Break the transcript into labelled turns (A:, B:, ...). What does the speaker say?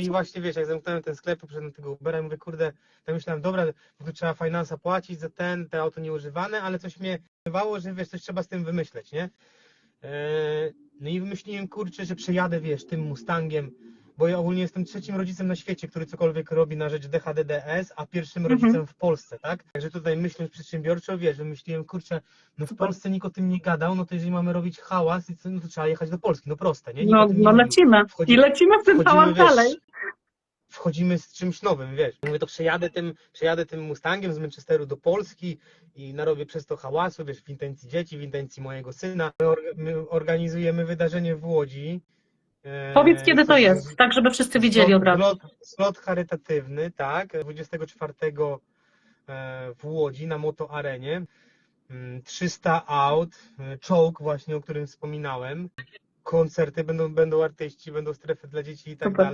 A: i właśnie wiesz, jak zamknąłem ten sklep, poszedłem tego Ubera i mówię, kurde, to myślałem, dobra, bo tu trzeba finansa płacić za ten, te auto nieużywane, ale coś mnie bywało, że wiesz, coś trzeba z tym wymyśleć, nie? Eee, No i wymyśliłem, kurczę, że przejadę, wiesz, tym Mustangiem, bo ja ogólnie jestem trzecim rodzicem na świecie, który cokolwiek robi na rzecz DHDDS, a pierwszym
B: Mhm.
A: rodzicem w Polsce, tak? Także tutaj myśląc przedsiębiorczo, wiesz, wymyśliłem, kurczę, no w. Polsce nikt o tym nie gadał, no to jeżeli mamy robić hałas, no to trzeba jechać do Polski, no proste, nie? Nikt
B: No,
A: tym
B: no lecimy. I lecimy w ten
A: wchodzimy,
B: hałas dalej.
A: Wchodzimy z czymś nowym, wiesz. Mówię, to przejadę tym, przejadę tym Mustangiem z Manchesteru do Polski i narobię przez to hałasu, wiesz, w intencji dzieci, w intencji mojego syna. My, orga- my organizujemy wydarzenie w Łodzi. E,
B: Powiedz, kiedy to jest, tak żeby wszyscy wiedzieli
A: slot,
B: od razu.
A: Slot, slot charytatywny, tak, 24 e, w Łodzi na Moto Arenie. Mm, 300 aut, e, czołg właśnie, o którym wspominałem. Koncerty, będą, będą artyści, będą strefy dla dzieci i tak
B: Super.
A: dalej.